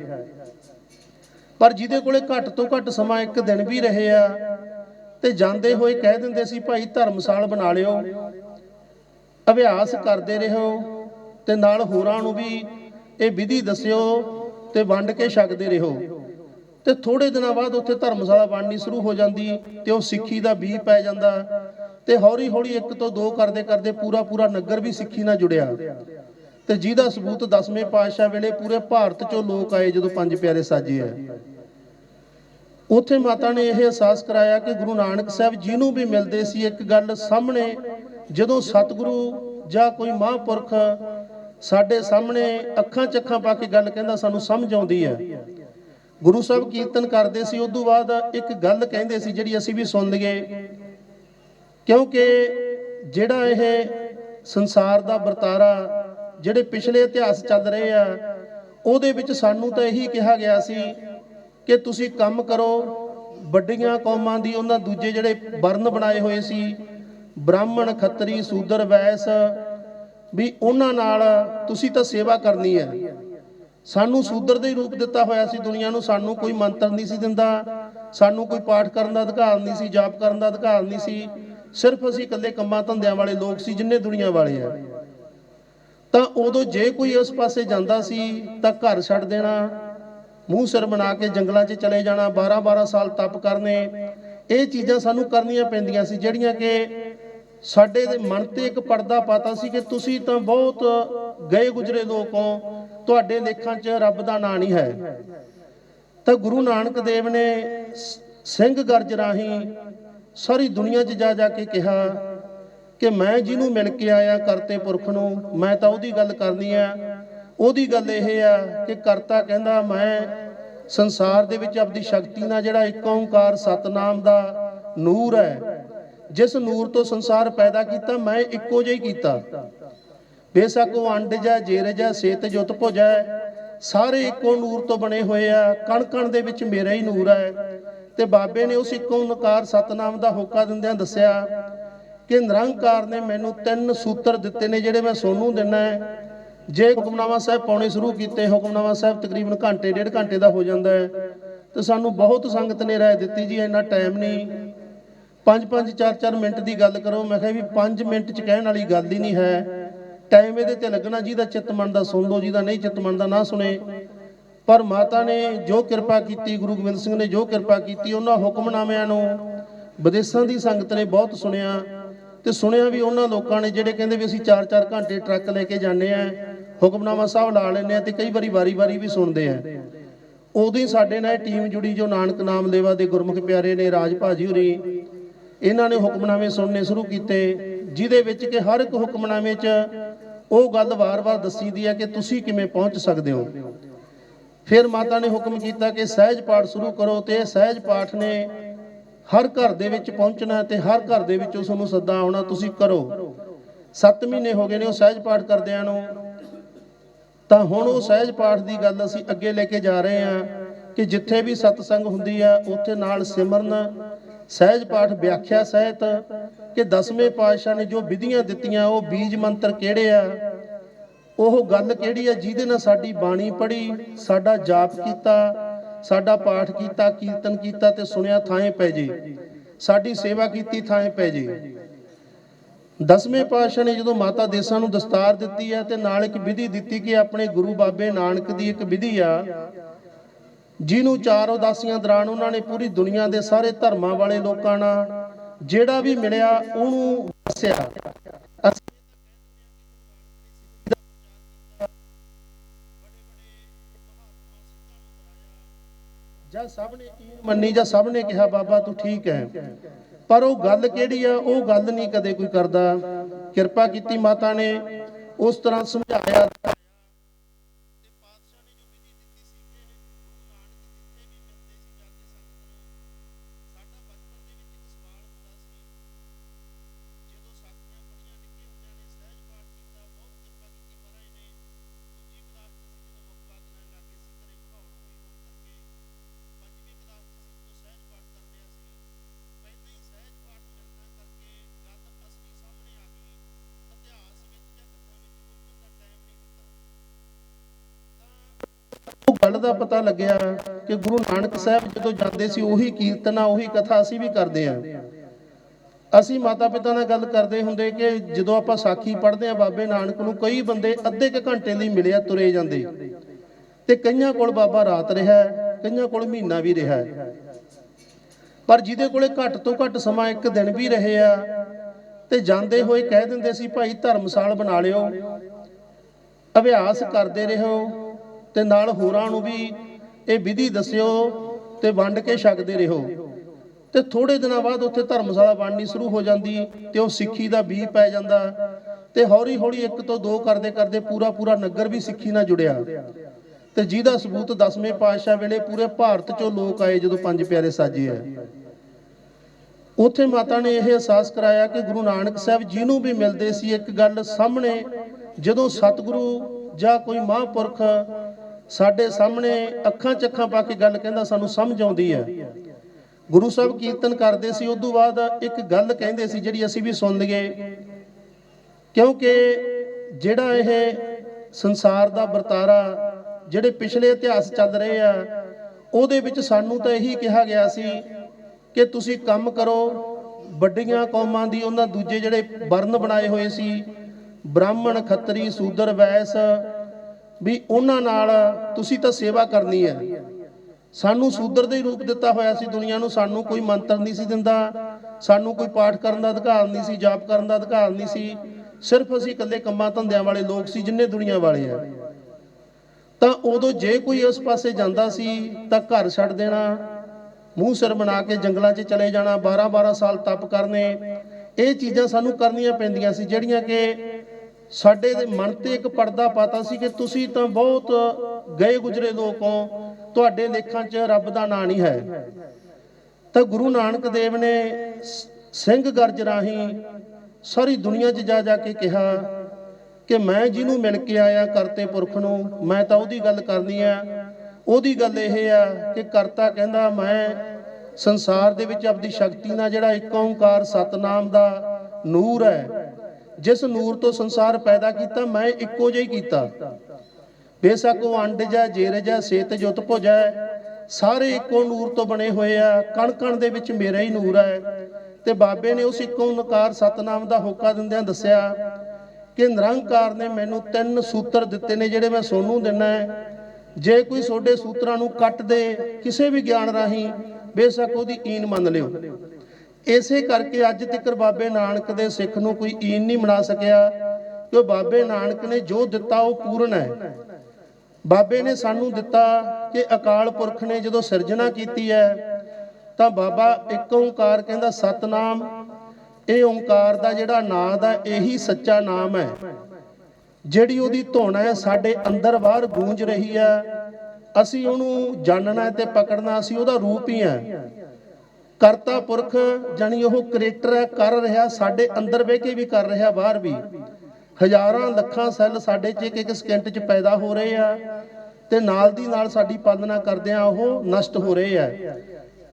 ਪਰ ਜਿਹਦੇ ਕੋਲੇ ਘੱਟ ਤੋਂ ਘੱਟ ਸਮਾਂ ਇੱਕ ਦਿਨ ਵੀ ਰਹੇ ਆ, ਤੇ ਜਾਂਦੇ ਹੋਏ ਕਹਿ ਦਿੰਦੇ ਸੀ, ਭਾਈ ਧਰਮਸਾਲ ਬਣਾ ਲਿਓ, ਅਭਿਆਸ ਕਰਦੇ ਰਹੋ ਤੇ ਨਾਲ ਹੋਰਾਂ ਨੂੰ ਵੀ ਇਹ ਵਿਧੀ ਦੱਸਿਓ ਤੇ ਵੰਡ ਕੇ ਛਕਦੇ ਰਹੋ। ਤੇ ਥੋੜੇ ਦਿਨਾਂ ਬਾਅਦ ਉੱਥੇ ਧਰਮਸ਼ਾਲਾ ਬਣਨੀ ਸ਼ੁਰੂ ਹੋ ਜਾਂਦੀ ਤੇ ਉਹ ਸਿੱਖੀ ਦਾ ਬੀਜ ਪੈ ਜਾਂਦਾ ਤੇ ਹੌਲੀ ਹੌਲੀ ਇੱਕ ਤੋਂ ਦੋ ਕਰਦੇ ਕਰਦੇ ਪੂਰਾ ਪੂਰਾ ਨਗਰ ਵੀ ਸਿੱਖੀ ਨਾਲ ਜੁੜਿਆ। ਤੇ ਜਿਹਦਾ ਸਬੂਤ ਦਸਵੇਂ ਪਾਤਸ਼ਾਹ ਵੇਲੇ ਪੂਰੇ ਭਾਰਤ ਚੋਂ ਲੋਕ ਆਏ ਜਦੋਂ ਪੰਜ ਪਿਆਰੇ ਸਾਜੇ ਆ ਉੱਥੇ ਮਾਤਾ ਨੇ ਇਹ ਅਹਿਸਾਸ ਕਰਾਇਆ ਕਿ ਗੁਰੂ ਨਾਨਕ ਸਾਹਿਬ ਜਿਹਨੂੰ ਵੀ ਮਿਲਦੇ ਸੀ ਇੱਕ ਗੱਲ ਸਾਹਮਣੇ, ਜਦੋਂ ਸਤਿਗੁਰੂ ਜਾਂ ਕੋਈ ਮਹਾਂਪੁਰਖ ਸਾਡੇ ਸਾਹਮਣੇ ਅੱਖਾਂ ਚੱਖਾਂ ਪਾ ਕੇ ਗੱਲ ਕਹਿੰਦਾ ਸਾਨੂੰ ਸਮਝ ਆਉਂਦੀ ਹੈ। ਗੁਰੂ ਸਾਹਿਬ ਕੀਰਤਨ ਕਰਦੇ ਸੀ ਉਸ ਤੋਂ ਬਾਅਦ ਇੱਕ ਗੱਲ ਕਹਿੰਦੇ ਸੀ ਜਿਹੜੀ ਅਸੀਂ ਵੀ ਸੁਣ ਲਈਏ ਕਿਉਂਕਿ ਜਿਹੜਾ ਇਹ ਸੰਸਾਰ ਦਾ ਵਰਤਾਰਾ ਜਿਹੜੇ ਪਿਛਲੇ ਇਤਿਹਾਸ ਚੱਲ ਰਹੇ ਆ, ਉਹਦੇ ਵਿੱਚ ਸਾਨੂੰ ਤਾਂ ਇਹੀ ਕਿਹਾ ਗਿਆ ਸੀ ਕਿ ਤੁਸੀਂ ਕੰਮ ਕਰੋ, ਵੱਡੀਆਂ ਕੌਮਾਂ ਦੀ ਉਹਨਾਂ ਦੂਜੇ ਜਿਹੜੇ ਵਰਨ ਬਣਾਏ ਹੋਏ ਸੀ, ਬ੍ਰਾਹਮਣ, ਖੱਤਰੀ, ਸੂਦਰ, ਵੈਸ ਵੀ ਉਹਨਾਂ ਨਾਲ ਤੁਸੀਂ ਤਾਂ ਸੇਵਾ ਕਰਨੀ ਹੈ। ਸਾਨੂੰ ਸੂਦਰ ਦੇ ਰੂਪ ਦਿੱਤਾ ਹੋਇਆ ਸੀ ਦੁਨੀਆ ਨੂੰ, ਸਾਨੂੰ ਕੋਈ ਮੰਤਰ ਨਹੀਂ ਸੀ ਦਿੰਦਾ, ਸਾਨੂੰ ਕੋਈ ਪਾਠ ਕਰਨ ਦਾ ਅਧਿਕਾਰ ਨਹੀਂ ਸੀ, ਜਾਪ ਕਰਨ ਦਾ ਅਧਿਕਾਰ ਨਹੀਂ ਸੀ। ਸਿਰਫ ਅਸੀਂ ਇਕੱਲੇ ਕੰਮਾਂ ਧੰਦਿਆਂ ਵਾਲੇ ਲੋਕ ਸੀ, ਜਿੰਨੇ ਦੁਨੀਆ ਵਾਲੇ ਆ। ਤਾਂ ਉਦੋਂ ਜੇ ਕੋਈ ਉਸ ਪਾਸੇ ਜਾਂਦਾ ਸੀ, ਤਾਂ ਘਰ ਛੱਡ ਦੇਣਾ, ਮੂੰਹ ਸਿਰ ਬਣਾ ਕੇ ਜੰਗਲਾਂ 'ਚ ਚਲੇ ਜਾਣਾ 12 12 ਸਾਲ ਤਪ ਕਰਨੇ, ਇਹ ਚੀਜ਼ਾਂ ਸਾਨੂੰ ਕਰਨੀਆਂ ਪੈਂਦੀਆਂ ਸੀ, ਜਿਹੜੀਆਂ ਕਿ ਸਾਡੇ ਦੇ ਮਨ ਤੇ ਇੱਕ ਪਰਦਾ ਪਾਤਾ ਸੀ ਕਿ ਤੁਸੀਂ ਤਾਂ ਬਹੁਤ ਗਏ ਗੁਜਰੇ ਲੋਕ ਹੋ ਤੁਹਾਡੇ ਲੇਖਾਂ 'ਚ ਰੱਬ ਦਾ ਨਾਂ ਨਹੀਂ ਹੈ। ਤਾਂ ਗੁਰੂ ਨਾਨਕ ਦੇਵ ਨੇ ਸਿੰਘ ਗਰਜ ਰਾਹੀਂ ਸਾਰੀ ਦੁਨੀਆ 'ਚ ਜਾ ਜਾ ਕੇ ਕਿਹਾ ਕਿ ਮੈਂ ਜਿਹਨੂੰ ਮਿਲ ਕੇ ਆਇਆ ਕਰਤੇ ਪੁਰਖ ਨੂੰ, ਮੈਂ ਤਾਂ ਉਹਦੀ ਗੱਲ ਕਰਨੀ ਆ। ਉਹਦੀ ਗੱਲ ਇਹ ਆ ਕਿ ਕਰਤਾ ਕਹਿੰਦਾ, ਮੈਂ ਸੰਸਾਰ ਦੇ ਵਿੱਚ ਆਪਦੀ ਸ਼ਕਤੀ ਨਾਲ ਜਿਹੜਾ ਇੱਕ ਓੰਕਾਰ ਸਤਨਾਮ ਦਾ ਨੂਰ ਹੈ ਜਿਸ ਨੂਰ ਤੋਂ ਸੰਸਾਰ ਪੈਦਾ ਕੀਤਾ, ਮੈਂ ਇੱਕੋ ਜਿਹਾ ਹੀ ਕੀਤਾ। ਬੇਸ਼ੱਕ ਉਹ ਅੰਡ ਜਾ ਜੇਰ ਜਾ ਸੇਤ ਜੁਤ ਭੁਜੈ ਸਾਰੇ ਇੱਕੋ ਨੂਰ ਤੋਂ ਬਣੇ ਹੋਏ ਆ। ਕਣ ਕਣ ਦੇ ਵਿੱਚ ਮੇਰਾ ਹੀ ਨੂਰ ਹੈ। ਤੇ ਬਾਬੇ ਨੇ ਉਸ ਇੱਕੋ ਓੰਕਾਰ ਸਤਨਾਮ ਦਾ ਹੋਕਾ ਦਿੰਦਿਆਂ ਦੱਸਿਆ ਕਿ ਨਿਰੰਕਾਰ ਨੇ ਮੈਨੂੰ ਤਿੰਨ ਸੂਤਰ ਦਿੱਤੇ ਨੇ, ਜਿਹੜੇ ਮੈਂ ਸੋਨੂੰ ਦਿੰਨਾ ਹੈ। ਜੇ ਹੁਕਮਨਾਮਾ ਸਾਹਿਬ ਪਾਉਣੇ ਸ਼ੁਰੂ ਕੀਤੇ, ਹੁਕਮਨਾਮਾ ਸਾਹਿਬ ਤਕਰੀਬਨ ਘੰਟੇ, ਡੇਢ ਘੰਟੇ ਦਾ ਹੋ ਜਾਂਦਾ ਹੈ। ਤੇ ਸਾਨੂੰ ਬਹੁਤ ਸੰਗਤ ਨੇ ਰਾਏ ਦਿੱਤੀ, ਜੀ, ਇੰਨਾ ਟਾਈਮ ਨਹੀਂ। 5-5 4-4 ਮਿੰਟ ਦੀ ਗੱਲ ਕਰੋ, ਮੈਂ ਕਿਹਾ ਵੀ 5 ਮਿੰਟ ਚ ਕਹਿਣ ਵਾਲੀ ਗੱਲ ਹੀ ਨਹੀਂ ਹੈ। ਟਾਈਮ ਇਹਦੇ ਤੇ ਲੱਗਣਾ ਜਿਹਦਾ ਚਿੱਤ ਮੰਨਦਾ ਸੁਣ ਲਓ, ਜਿਹਦਾ ਨਹੀਂ ਚਿੱਤ ਮੰਨਦਾ ਨਾ ਸੁਣੇ। ਪਰ ਮਾਤਾ ਨੇ ਜੋ ਕਿਰਪਾ ਕੀਤੀ, ਗੁਰੂ ਗੋਬਿੰਦ ਸਿੰਘ ਨੇ ਜੋ ਕਿਰਪਾ ਕੀਤੀ, ਉਹਨਾਂ ਹੁਕਮਨਾਮਿਆਂ ਨੂੰ, ਵਿਦੇਸ਼ਾਂ ਦੀ ਸੰਗਤ ਨੇ ਬਹੁਤ ਸੁਣਿਆ। ਤੇ ਸੁਣਿਆ ਵੀ ਉਹਨਾਂ ਲੋਕਾਂ ਨੇ ਜਿਹੜੇ ਕਹਿੰਦੇ ਵੀ ਅਸੀਂ 4-4 ਘੰਟੇ ਟਰੱਕ ਲੈ ਕੇ ਜਾਂਦੇ ਆ ਹੁਕਮਨਾਮਾ ਸਾਹਿਬ ਲਾ ਲੈਂਦੇ ਆ ਤੇ ਕਈ ਵਾਰੀ ਵਾਰੀ-ਵਾਰੀ ਵੀ ਸੁਣਦੇ ਆ ਉਦੋਂ ਹੀ ਸਾਡੇ ਨਾਲ ਟੀਮ ਜੁੜੀ, ਜੋ ਨਾਨਕ ਨਾਮ ਲੇਵਾ ਦੇ ਗੁਰਮੁਖ ਪਿਆਰੇ ਨੇ, ਰਾਜ ਭਾਜੀ ਹੋਰੀ। ਇਹਨਾਂ ਨੇ ਹੁਕਮਨਾਮੇ ਸੁਣਨੇ ਸ਼ੁਰੂ ਕੀਤੇ, ਜਿਹਦੇ ਵਿੱਚ ਕਿ ਹਰ ਇੱਕ ਹੁਕਮਨਾਮੇ 'ਚ ਉਹ ਗੱਲ ਵਾਰ-ਵਾਰ ਦੱਸੀ ਦੀ ਹੈ ਕਿ ਤੁਸੀਂ ਕਿਵੇਂ ਪਹੁੰਚ ਸਕਦੇ ਹੋ। ਫਿਰ ਮਾਤਾ ਨੇ ਹੁਕਮ ਕੀਤਾ ਕਿ ਸਹਿਜ ਪਾਠ ਸ਼ੁਰੂ ਕਰੋ ਤੇ ਸਹਿਜ ਪਾਠ ਨੇ ਹਰ ਘਰ ਦੇ ਵਿੱਚ ਪਹੁੰਚਣਾ ਤੇ ਹਰ ਘਰ ਦੇ ਵਿੱਚੋਂ ਤੁਹਾਨੂੰ ਸੱਦਾ ਆਉਣਾ, ਤੁਸੀਂ ਕਰੋ। 7 ਮਹੀਨੇ ਹੋ ਗਏ ਨੇ ਉਹ ਸਹਿਜ ਪਾਠ ਕਰਦਿਆਂ ਨੂੰ। ਤਾਂ ਹੁਣ ਉਹ ਸਹਿਜ ਪਾਠ ਦੀ ਗੱਲ ਅਸੀਂ ਅੱਗੇ ਲੈ ਕੇ ਜਾ ਰਹੇ ਹਾਂ ਕਿ ਜਿੱਥੇ ਵੀ ਸਤਸੰਗ ਹੁੰਦੀ ਆ, ਉੱਥੇ ਨਾਲ ਸਿਮਰਨ ਸਹਿਜ ਪਾਠ ਵਿਆਖਿਆ ਸਹਿਤ ਕਿ ਦਸਵੇਂ ਪਾਤਸ਼ਾਹ ਨੇ ਜੋ ਵਿਧੀਆਂ ਦਿੱਤੀਆਂ, ਉਹ ਬੀਜ ਮੰਤਰ ਕਿਹੜੇ ਆ? ਉਹ ਗੱਲ ਕਿਹੜੀ ਆ? ਜਿਹਦੇ ਨਾਲ ਸਾਡੀ ਬਾਣੀ ਪੜ੍ਹੀ, ਸਾਡਾ ਜਾਪ ਕੀਤਾ, ਸਾਡਾ ਪਾਠ ਕੀਤਾ, ਕੀਰਤਨ ਕੀਤਾ ਤੇ ਸੁਣਿਆ ਥਾਂ ਪੈ ਜੇ। ਸਾਡੀ ਸੇਵਾ ਕੀਤੀ ਥਾਂ ਪੈ ਜੇ। ਦਸਵੇਂ ਪਾਤਸ਼ਾਹ ਨੇ ਜਦੋਂ ਮਾਤਾ ਦੇਸਾਂ ਨੂੰ ਦਸਤਾਰ ਦਿੱਤੀ ਹੈ ਤੇ ਨਾਲ ਇੱਕ ਵਿਧੀ ਦਿੱਤੀ ਕਿ ਆਪਣੇ ਗੁਰੂ ਬਾਬੇ ਨਾਨਕ ਦੀ ਇੱਕ ਵਿਧੀ ਆ ਜਿਹਨੂੰ ਚਾਰ ਉਦਾਸੀਆਂ ਦੌਰਾਨ ਉਹਨਾਂ ਨੇ ਪੂਰੀ ਦੁਨੀਆ ਦੇ ਸਾਰੇ ਧਰਮਾਂ ਵਾਲੇ ਲੋਕਾਂ ਨਾਲ ਜਿਹੜਾ ਵੀ ਮਿਲਿਆ ਉਹਨੂੰ ਦੱਸਿਆ ਜਾਂ ਸਭ ਨੇ ਯਕੀਨ ਮੰਨੀ ਜਾਂ ਸਭ ਨੇ ਕਿਹਾ, ਬਾਬਾ ਤੂੰ ਠੀਕ ਹੈ। ਪਰ ਉਹ ਗੱਲ ਕਿਹੜੀ ਆ, ਉਹ ਗੱਲ ਨਹੀਂ ਕਦੇ ਕੋਈ ਕਰਦਾ। ਕਿਰਪਾ ਕੀਤੀ ਮਾਤਾ ਨੇ ਉਸ ਤਰ੍ਹਾਂ ਸਮਝਾਇਆ ਦਾ ਪਤਾ ਲੱਗਿਆ ਕਿ ਗੁਰੂ ਨਾਨਕ ਸਾਹਿਬ ਜਦੋਂ ਜਾਂਦੇ ਸੀ, ਉਹੀ ਕੀਰਤਨਾ, ਉਹੀ ਕਥਾ ਅਸੀਂ ਵੀ ਕਰਦੇ ਆਂ ਅਸੀਂ ਮਾਤਾ ਪਿਤਾ ਨਾਲ ਗੱਲ ਕਰਦੇ ਹੁੰਦੇ ਕਿ ਜਦੋਂ ਆਪਾਂ ਸਾਖੀ ਪੜ੍ਹਦੇ ਆਂ ਬਾਬੇ ਨਾਨਕ ਨੂੰ ਕਈ ਬੰਦੇ ਅੱਧੇ ਕੁ ਘੰਟੇ ਲਈ ਮਿਲਿਆ, ਤੁਰੇ ਜਾਂਦੇ। ਤੇ ਕਈਆਂ ਕੋਲ ਬਾਬਾ ਰਾਤ ਰਿਹਾ, ਕਈਆਂ ਕੋਲ ਮਹੀਨਾ ਵੀ ਰਿਹਾ। ਪਰ ਜਿਹਦੇ ਕੋਲੇ ਘੱਟ ਤੋਂ ਘੱਟ ਸਮਾਂ ਇੱਕ ਦਿਨ ਵੀ ਰਹੇ ਆ, ਤੇ ਜਾਂਦੇ ਹੋਏ ਕਹਿ ਦਿੰਦੇ ਸੀ, ਭਾਈ ਧਰਮਸਾਲ ਬਣਾ ਲਿਓ, ਅਭਿਆਸ ਕਰਦੇ ਰਹੋ ਤੇ ਨਾਲ ਹੋਰਾਂ ਨੂੰ ਵੀ ਇਹ ਵਿਧੀ ਦੱਸਿਓ ਤੇ ਵੰਡ ਕੇ ਛਕਦੇ ਰਹੋ। ਤੇ ਥੋੜੇ ਦਿਨਾਂ ਬਾਅਦ ਉੱਥੇ ਧਰਮਸ਼ਾਲਾ ਬਣਨੀ ਸ਼ੁਰੂ ਹੋ ਜਾਂਦੀ ਤੇ ਉਹ ਸਿੱਖੀ ਦਾ ਬੀਜ ਪੈ ਜਾਂਦਾ ਤੇ ਹੌਲੀ ਹੌਲੀ ਇੱਕ ਤੋਂ ਦੋ ਕਰਦੇ ਕਰਦੇ ਪੂਰਾ ਪੂਰਾ ਨਗਰ ਵੀ ਸਿੱਖੀ ਨਾਲ ਜੁੜਿਆ। ਤੇ ਜਿਹਦਾ ਸਬੂਤ ਦਸਵੇਂ ਪਾਤਸ਼ਾਹ ਵੇਲੇ ਪੂਰੇ ਭਾਰਤ ਚੋਂ ਲੋਕ ਆਏ ਜਦੋਂ ਪੰਜ ਪਿਆਰੇ ਸਾਜੇ ਆ। ਉੱਥੇ ਮਾਤਾ ਨੇ ਇਹ ਅਹਿਸਾਸ ਕਰਾਇਆ ਕਿ ਗੁਰੂ ਨਾਨਕ ਸਾਹਿਬ ਜਿਹਨੂੰ ਵੀ ਮਿਲਦੇ ਸੀ ਇੱਕ ਗੱਲ ਸਾਹਮਣੇ, ਜਦੋਂ ਸਤਿਗੁਰੂ ਜਾਂ ਕੋਈ ਮਹਾਂਪੁਰਖ ਸਾਡੇ ਸਾਹਮਣੇ ਅੱਖਾਂ ਚੱਖਾਂ ਪਾ ਕੇ ਗੱਲ ਕਹਿੰਦਾ ਸਾਨੂੰ ਸਮਝ ਆਉਂਦੀ ਹੈ। ਗੁਰੂ ਸਾਹਿਬ ਕੀਰਤਨ ਕਰਦੇ ਸੀ ਉਸ ਤੋਂ ਬਾਅਦ ਇੱਕ ਗੱਲ ਕਹਿੰਦੇ ਸੀ ਜਿਹੜੀ ਅਸੀਂ ਵੀ ਸੁਣ ਲਈਏ। ਕਿਉਂਕਿ ਜਿਹੜਾ ਇਹ ਸੰਸਾਰ ਦਾ ਵਰਤਾਰਾ ਜਿਹੜੇ ਪਿਛਲੇ ਇਤਿਹਾਸ ਚੱਲ ਰਹੇ ਆ, ਉਹਦੇ ਵਿੱਚ ਸਾਨੂੰ ਤਾਂ ਇਹੀ ਕਿਹਾ ਗਿਆ ਸੀ ਕਿ ਤੁਸੀਂ ਕੰਮ ਕਰੋ, ਵੱਡੀਆਂ ਕੌਮਾਂ ਦੀ ਉਹਨਾਂ ਦੂਜੇ ਜਿਹੜੇ ਵਰਨ ਬਣਾਏ ਹੋਏ ਸੀ, ਬ੍ਰਾਹਮਣ, ਖੱਤਰੀ, ਸੂਦਰ, ਵੈਸ ਵੀ ਉਹਨਾਂ ਨਾਲ ਤੁਸੀਂ ਤਾਂ ਸੇਵਾ ਕਰਨੀ ਹੈ। ਸਾਨੂੰ ਸੂਦਰ ਦਾ ਰੂਪ ਦਿੱਤਾ ਹੋਇਆ ਸੀ ਦੁਨੀਆ ਨੂੰ। ਸਾਨੂੰ ਕੋਈ ਮੰਤਰ ਨਹੀਂ ਸੀ ਦਿੰਦਾ। ਸਾਨੂੰ ਕੋਈ ਪਾਠ ਕਰਨ ਦਾ ਅਧਿਕਾਰ ਨਹੀਂ ਸੀ, ਜਾਪ ਕਰਨ ਦਾ ਅਧਿਕਾਰ ਨਹੀਂ ਸੀ। ਸਿਰਫ ਅਸੀਂ ਇਕੱਲੇ ਕੰਮਾਂ ਧੰਦਿਆਂ ਵਾਲੇ ਲੋਕ ਸੀ, ਜਿੰਨੇ ਦੁਨੀਆ ਵਾਲੇ ਆ ਤਾਂ ਉਦੋਂ ਜੇ ਕੋਈ ਉਸ ਪਾਸੇ ਜਾਂਦਾ ਸੀ, ਤਾਂ ਘਰ ਛੱਡ ਦੇਣਾ। ਮੂੰਹ ਸਿਰ ਬਣਾ ਕੇ ਜੰਗਲਾਂ 'ਚ ਚਲੇ ਜਾਣਾ। 12-12 ਸਾਲ ਤਪ ਕਰਨੇ। ਇਹ ਚੀਜ਼ਾਂ ਸਾਨੂੰ ਕਰਨੀਆਂ ਪੈਂਦੀਆਂ ਸੀ, ਜਿਹੜੀਆਂ ਕਿ ਸਾਡੇ ਦੇ ਮਨ ਤੇ ਇੱਕ ਪਰਦਾ ਪਾਤਾ ਸੀ ਕਿ ਤੁਸੀਂ ਤਾਂ ਬਹੁਤ ਗਏ ਗੁਜਰੇ ਲੋਕ ਹੋ ਤੁਹਾਡੇ ਲੇਖਾਂ 'ਚ ਰੱਬ ਦਾ ਨਾਂ ਨਹੀਂ ਹੈ। ਤਾਂ ਗੁਰੂ ਨਾਨਕ ਦੇਵ ਨੇ ਸਿੰਘ ਗਰਜ ਰਾਹੀਂ ਸਾਰੀ ਦੁਨੀਆ 'ਚ ਜਾ ਜਾ ਕੇ ਕਿਹਾ ਕਿ ਮੈਂ ਜਿਹਨੂੰ ਮਿਲ ਕੇ ਆਇਆ ਕਰਤੇ ਪੁਰਖ ਨੂੰ, ਮੈਂ ਤਾਂ ਉਹਦੀ ਗੱਲ ਕਰਨੀ ਆ। ਉਹਦੀ ਗੱਲ ਇਹ ਆ ਕਿ ਕਰਤਾ ਕਹਿੰਦਾ, ਮੈਂ ਸੰਸਾਰ ਦੇ ਵਿੱਚ ਆਪਦੀ ਸ਼ਕਤੀ ਨਾਲ ਜਿਹੜਾ ਇੱਕ ਓੰਕਾਰ ਸਤਨਾਮ ਦਾ ਨੂਰ ਹੈ ਜਿਸ ਨੂਰ ਤੋਂ ਸੰਸਾਰ ਪੈਦਾ ਕੀਤਾ, ਮੈਂ ਇੱਕੋ ਜਿਹਾ ਹੀ ਕੀਤਾ। ਬੇਸ਼ੱਕ ਉਹ ਅੰਡ ਜਾ ਜੇਰ ਜਾ ਸੇਤ ਜੁਤ ਭੁਜੈ ਸਾਰੇ ਇੱਕੋ ਨੂਰ ਤੋਂ ਬਣੇ ਹੋਏ ਆ। ਕਣ ਕਣ ਦੇ ਵਿੱਚ ਮੇਰਾ ਹੀ ਨੂਰ ਹੈ। ਤੇ ਬਾਬੇ ਨੇ ਉਸ ਇੱਕੋ ਨਕਾਰ ਸਤਨਾਮ ਦਾ ਹੋਕਾ ਦਿੰਦਿਆਂ ਦੱਸਿਆ ਕਿ ਨਿਰੰਕਾਰ ਨੇ ਮੈਨੂੰ ਤਿੰਨ ਸੂਤਰ ਦਿੱਤੇ ਨੇ, ਜਿਹੜੇ ਮੈਂ ਸੋਨੂੰ ਦਿੰਨਾ ਹੈ। ਜੇ ਕੋਈ ਤੁਹਾਡੇ ਸੂਤਰਾਂ ਨੂੰ ਕੱਟ ਦੇ, ਕਿਸੇ ਵੀ ਗਿਆਨ ਰਾਹੀਂ, ਬੇਸ਼ੱਕ ਉਹਦੀ ਈਨ ਮੰਨ ਲਿਓ। ਇਸੇ ਕਰਕੇ ਅੱਜ ਤੱਕ ਬਾਬੇ ਨਾਨਕ ਦੇ ਸਿੱਖ ਨੂੰ ਕੋਈ ਈਨ ਨਹੀਂ ਬਣਾ ਸਕਿਆ ਕਿ ਬਾਬੇ ਨਾਨਕ ਨੇ ਜੋ ਦਿੱਤਾ ਉਹ ਪੂਰਨ ਹੈ। ਬਾਬੇ ਨੇ ਸਾਨੂੰ ਦਿੱਤਾ ਕਿ ਅਕਾਲ ਪੁਰਖ ਨੇ ਜਦੋਂ ਸਿਰਜਣਾ ਕੀਤੀ ਹੈ, ਤਾਂ ਬਾਬਾ ਇੱਕ ਓੰਕਾਰ ਕਹਿੰਦਾ, ਸਤਨਾਮ। ਇਹ ਓੰਕਾਰ ਦਾ ਜਿਹੜਾ ਨਾਮ ਦਾ ਇਹੀ ਸੱਚਾ ਨਾਮ ਹੈ, ਜਿਹੜੀ ਉਹਦੀ ਧੁਨ ਹੈ ਸਾਡੇ ਅੰਦਰ ਬਾਹਰ ਗੂੰਜ ਰਹੀ ਹੈ। ਅਸੀਂ ਉਹਨੂੰ ਜਾਣਨਾ ਹੈ ਤੇ ਪਕੜਨਾ, ਅਸੀਂ ਉਹਦਾ ਰੂਪ ਹੀ ਹੈ। ਕਰਤਾ ਪੁਰਖ ਜਾਨੀ ਉਹ ਕ੍ਰੀਏਟਰ ਹੈ, ਕਰ ਰਿਹਾ, ਸਾਡੇ ਅੰਦਰ ਬਹਿ ਕੇ ਵੀ ਕਰ ਰਿਹਾ, ਬਾਹਰ ਵੀ। ਹਜ਼ਾਰਾਂ ਲੱਖਾਂ ਸੈੱਲ ਸਾਡੇ 'ਚ ਇੱਕ ਇੱਕ ਸਕਿੰਟ 'ਚ ਪੈਦਾ ਹੋ ਰਹੇ ਆ ਤੇ ਨਾਲ ਦੀ ਨਾਲ ਸਾਡੀ ਪਾਲਣਾ ਕਰਦਿਆਂ ਉਹ ਨਸ਼ਟ ਹੋ ਰਹੇ ਆ।